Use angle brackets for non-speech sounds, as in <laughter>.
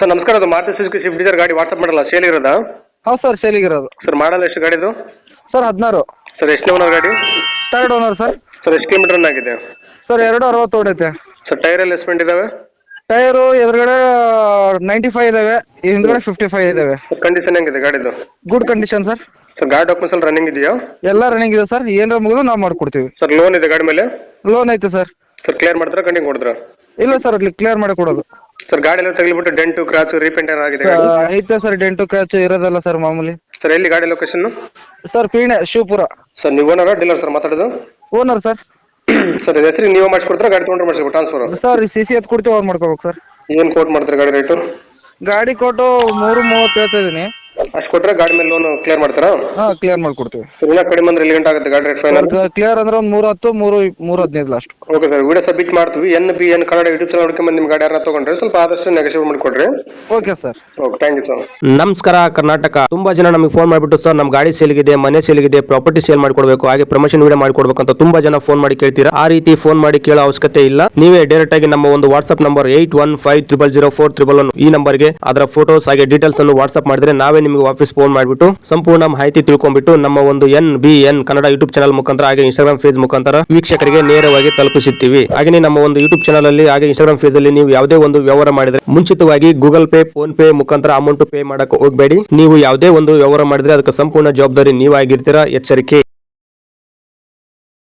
Sir ನಮಸ್ಕಾರ ಅದು Maruti Suzuki Swift Dzire ಗಾಡಿ ವಾಟ್ಸಪ್ ಮಾಡಲ್ಲ ಸೇಲ್ ಇರೋದಾ? ಹೌದು ಸರ್ ಸೇಲಿಗಿರೋದು ಸರ್ ಮಾಡಲ್ಲ ಎಷ್ಟು ಗಾಡಿದು ಸರ್ ಹದಿನಾರು. ಸರ್ ಎಷ್ಟು ಓನರ್ ಗಾಡಿ? ಥರ್ಡ್ ಓನರ್ ಸರ್ ಸರ್ ಎಷ್ಟು ಕಿಲೋಮೀಟರ್ ರನ್ ಆಗಿದೆ? ಸರ್ ಎರಡು ಅರವತ್ತು ಓಡೈತೆ. ಸರ್ ಟೈರ್ ಎಲ್ಲ ಎಸ್ಪೆಂಟ್ ಇದಾವೆ? ಟೈರು ಎದುರುಗಡೆ ನೈಂಟಿ ಫೈವ್ ಇದಾವೆ ಹಿಂದ್ಗಡೆ ಫಿಫ್ಟಿ ಫೈವ್ ಇದಾವೆ. ಸರ್ ಕಂಡೀಷನ್ ಹೆಂಗಿದೆ ಗಾಡಿದು? ಗುಡ್ ಕಂಡೀಷನ್ ಸರ್ ಸರ್ ಗಾಡಿ ಡಾಕ್ಯುಮೆಂಟ್ಸ್ ಎಲ್ಲ ರನ್ನಿಂಗ್ ಇದೆಯಾ? ಎಲ್ಲ ರನ್ನಿಂಗ್ ಇದೆ ಸರ್ ಏನಾರ ಮುಗಿದು ನಾವು ಮಾಡ್ಕೊಡ್ತೀವಿ. ಸರ್ ಲೋನ್ ಇದೆ ಗಾಡಿ ಮೇಲೆ? ಲೋನ್ ಐತೆ ಸರ್ ಸರ್ ಕ್ಲಿಯರ್ ಮಾಡಿದ್ರೆ ಕಂಡಿಂಗ್ ಕೊಡಿದ್ರೆ ಇಲ್ಲ ಸರ್ ಅಲ್ಲಿ ಕ್ಲಿಯರ್ ಮಾಡಿ ಕೊಡೋದು. ಸರ್ ಗಾಡಿ ಎಲ್ಲ ತಗಲಿಬಿಟ್ಟು ಡೆಂಟು ಕ್ರಾಚು ರೀಪೇಂಟರ್ ಆಗಿದೆ ಗಾಡಿ? ಐತೆ ಸರ್ ಡೆಂಟು ಕ್ರಾಚ್ ಇರೋದಲ್ಲ ಸರ್ ಮಾಮೂಲಿ. ಸರ್ ಎಲ್ಲಿ ಗಾಡಿ location sir Peenya Shivapura. Sir ನೀವು ಓನರ ಡೀಲರ್ ಸರ್ ಮಾತಾಡೋದು? ಓನರ್ ಸರ್ ಸರ್ <clears throat> ಇದು ಹೆಸರಿಗೆ ನೀವು ಮಾಡಿಸ್ಕೊಡ್ತಾರೆ ಗಾಡಿ ತೊಗೊಂಡ್ರೆ ಮಾಡಿಸ್ಬೇಕು ಟ್ರಾನ್ಸ್ಫರ್ ಸರ್ ಸಿ ಸಿ ಎತ್ ಕೊಡ್ತೀವಿ ಅವ್ರು ಮಾಡ್ಕೋಬೇಕು ಸರ್ ಏನು ಕೋಟ್ ಮಾಡ್ತಾರೆ ಗಾಡಿ ರೇಟು ಗಾಡಿ ಕೊಟ್ಟು ಮೂರು ಮೂವತ್ತು ಹೇಳ್ತಾ ಇದೀನಿ ಅಷ್ಟು ಕೊಟ್ಟರೆ ಗಾಡಿ ಮೇಲೆ ಲೋನ್ ಕ್ಲಿಯರ್ ಮಾಡ್ತಾರಾ? ಹಾ ಕ್ಲಿಯರ್ ಮಾಡ್ಕೊಡ್ತೀವಿ. ಸರ್ ಇನ್ನೂ ಕಡಿಮೆ ಅಂದ್ರೆ ಎಲ್ಲಿ ಗಂಟೆ ಆಗುತ್ತೆ ಗಾಡಿ ರೇಟ್ ಫೈನಲ್ ಕ್ಲಿಯರ್ ಅಂದ್ರೆ ಒಂದು ಮೂರು ಹತ್ತು ಮೂರು ಮೂರು ಹದಿನೈದು last okay sir video submit ಮಾಡ್ತೀವಿ. N B N Kannada YouTube channel ನೋಡ್ಕೊಂಡ್ ನಿಮ್ಮ ಗಾಡಿ ಯಾರನ್ನ ತಗೊಂಡ್ರೆ ಸ್ವಲ್ಪ ಆದಷ್ಟು ನೆಗೋಷಿಯೇಟ್ ಮಾಡಿಕೊಡ್ರಿ. Okay sir okay thank you sir ನಮಸ್ಕಾರ ಕರ್ನಾಟಕ. ತುಂಬಾ ಜನ ನಮಗೆ ಫೋನ್ ಮಾಡಿಬಿಟ್ಟು ಸರ್ ನಮ್ಮ ಗಾಡಿ ಸೇಲ್ ಇದೆ ಮನೆ ಸೇಲ್ಗಿದೆ ಪ್ರಾಪರ್ಟಿ ಸೇಲ್ ಮಾಡ್ಕೊಡ್ಬೇಕು ಹಾಗೆ ಪ್ರಮೋಷನ್ ವಿಡಿಯೋ ಮಾಡ್ಕೊಡ್ಬೇಕು ಅಂತ ತುಂಬಾ ಜನ ಫೋನ್ ಮಾಡಿ ಕೇಳ್ತೀರಾ? ಆ ರೀತಿ ಫೋನ್ ಮಾಡಿ ಕೇಳೋ ಅವಶ್ಯಕತೆ ಇಲ್ಲ. ನೀವೇ ಡೈರೆಕ್ಟ್ ಆಗಿ ನಮ್ಮ ಒಂದು WhatsApp number eight one five triple zero four triple one ಈ ನಂಬರ್ಗೆ ಅದರ ಫೋಟೋಸ್ ಹಾಗೆ ಡೀಟೇಲ್ಸ್ ಅನ್ನು ವಾಟ್ಸ್ಆಪ್ ಮಾಡಿದ್ರೆ ನಾವೇ ನಿಮಗೆ ವಾಪಸ್ ಫೋನ್ ಮಾಡಿಬಿಟ್ಟು ಸಂಪೂರ್ಣ ಮಾಹಿತಿ ತಿಳ್ಕೊಂಡ್ಬಿಟ್ಟು ನಮ್ಮ ಒಂದು N B N Kannada YouTube channel ಮುಖಾಂತರ ಹಾಗೆ ಇನ್ಸ್ಟಾಗ್ರಾಮ್ ಫೇಸ್ ಮುಖಾಂತರ ವೀಕ್ಷಕರಿಗೆ ನೇರವಾಗಿ ತಲುಪಿಸುತ್ತೀವಿ. ಹಾಗೆ ನಮ್ಮ ಒಂದು ಯೂಟ್ಯೂಬ್ ಚಾನಲ್ ಅಲ್ಲಿ ಹಾಗೆ ಇನ್ಸ್ಟಾಗ್ರಾಮ್ ಫೇಸ್ ಅಲ್ಲಿ ನೀವು ಯಾವುದೇ ಒಂದು ವ್ಯವಹಾರ ಮಾಡಿದ್ರೆ ಮುಂಚಿತವಾಗಿ ಗೂಗಲ್ ಪೇ ಫೋನ್ ಪೇ ಮುಖಾಂತರ ಅಮೌಂಟ್ ಪೇ ಮಾಡಕ್ಕೆ ಹೋಗಬೇಡಿ. ನೀವು ಯಾವುದೇ ಒಂದು ವ್ಯವಹಾರ ಮಾಡಿದ್ರೆ ಅದಕ್ಕೆ ಸಂಪೂರ್ಣ ಜವಾಬ್ದಾರಿ ನೀವಾಗಿರ್ತೀರಾ? ಎಚ್ಚರಿಕೆ.